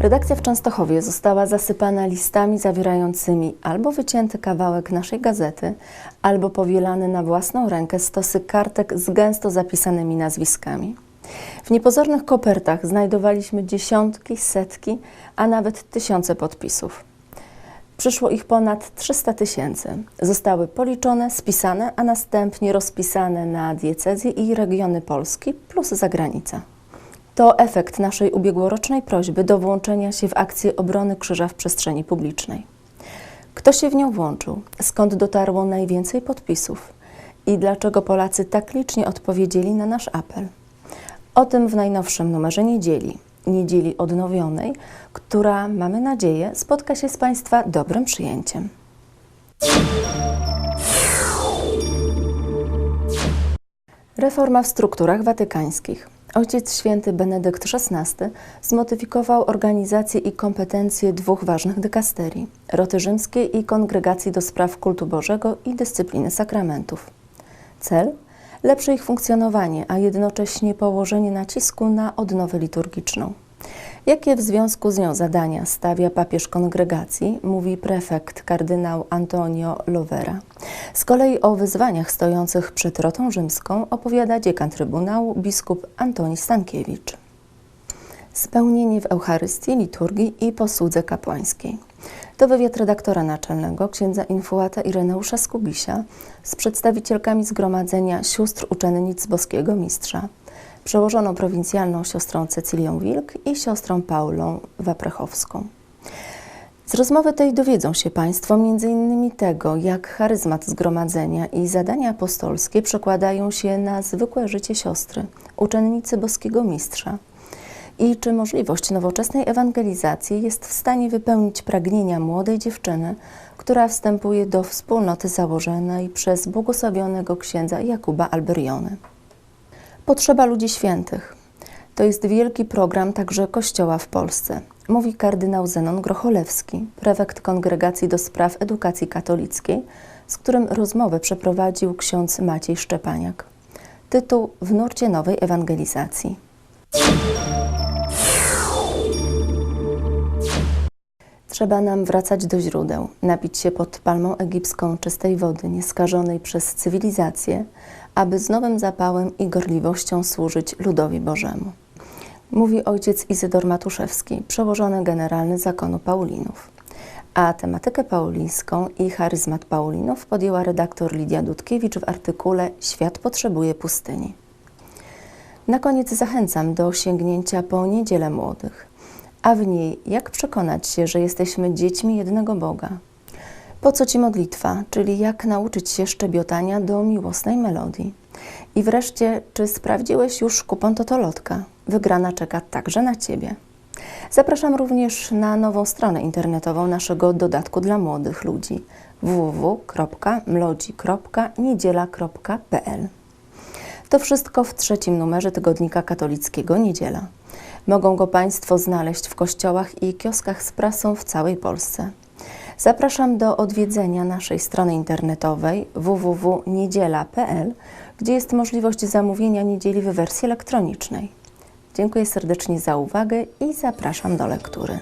Redakcja w Częstochowie została zasypana listami zawierającymi albo wycięty kawałek naszej gazety, albo powielany na własną rękę stosy kartek z gęsto zapisanymi nazwiskami. W niepozornych kopertach znajdowaliśmy dziesiątki, setki, a nawet tysiące podpisów. Przyszło ich ponad 300 tysięcy. Zostały policzone, spisane, a następnie rozpisane na diecezje i regiony Polski plus zagranica. To efekt naszej ubiegłorocznej prośby do włączenia się w akcję obrony krzyża w przestrzeni publicznej. Kto się w nią włączył? Skąd dotarło najwięcej podpisów? I dlaczego Polacy tak licznie odpowiedzieli na nasz apel? O tym w najnowszym numerze Niedzieli, Niedzieli Odnowionej, która, mamy nadzieję, spotka się z Państwa dobrym przyjęciem. Reforma w strukturach watykańskich. Ojciec Święty Benedykt XVI zmodyfikował organizację i kompetencje dwóch ważnych dykasterii Roty Rzymskiej i Kongregacji do Spraw Kultu Bożego i Dyscypliny Sakramentów. Cel? Lepsze ich funkcjonowanie, a jednocześnie położenie nacisku na odnowę liturgiczną. Jakie w związku z nią zadania stawia papież kongregacji, mówi prefekt kardynał Antonio Lovera. Z kolei o wyzwaniach stojących przed Rotą Rzymską opowiada dziekan Trybunału biskup Antoni Stankiewicz. Spełnienie w Eucharystii, liturgii i posłudze kapłańskiej. To wywiad redaktora naczelnego księdza infuata Ireneusza Skubisia z przedstawicielkami Zgromadzenia Sióstr Uczennic Boskiego Mistrza, przełożoną prowincjalną siostrą Cecylią Wilk i siostrą Paulą Waprechowską. Z rozmowy tej dowiedzą się Państwo m.in. tego, jak charyzmat zgromadzenia i zadania apostolskie przekładają się na zwykłe życie siostry, uczennicy Boskiego Mistrza i czy możliwość nowoczesnej ewangelizacji jest w stanie wypełnić pragnienia młodej dziewczyny, która wstępuje do wspólnoty założonej przez błogosławionego księdza Jakuba Alberiony. Potrzeba ludzi świętych. To jest wielki program także Kościoła w Polsce, mówi kardynał Zenon Grocholewski, prefekt Kongregacji do Spraw Edukacji Katolickiej, z którym rozmowę przeprowadził ksiądz Maciej Szczepaniak. Tytuł W nurcie nowej ewangelizacji. Trzeba nam wracać do źródeł, napić się pod palmą egipską czystej wody, nieskażonej przez cywilizację, aby z nowym zapałem i gorliwością służyć ludowi Bożemu. Mówi ojciec Izydor Matuszewski, przełożony generalny zakonu Paulinów. A tematykę paulińską i charyzmat Paulinów podjęła redaktor Lidia Dudkiewicz w artykule Świat potrzebuje pustyni. Na koniec zachęcam do sięgnięcia po Niedzielę Młodych, a w niej jak przekonać się, że jesteśmy dziećmi jednego Boga. Po co Ci modlitwa, czyli jak nauczyć się szczebiotania do miłosnej melodii. I wreszcie, czy sprawdziłeś już kupon Totolotka? Wygrana czeka także na Ciebie. Zapraszam również na nową stronę internetową naszego dodatku dla młodych ludzi www.mlodzi.niedziela.pl To wszystko w trzecim numerze tygodnika katolickiego Niedziela. Mogą go Państwo znaleźć w kościołach i kioskach z prasą w całej Polsce. Zapraszam do odwiedzenia naszej strony internetowej www.niedziela.pl, gdzie jest możliwość zamówienia niedzieli w wersji elektronicznej. Dziękuję serdecznie za uwagę i zapraszam do lektury.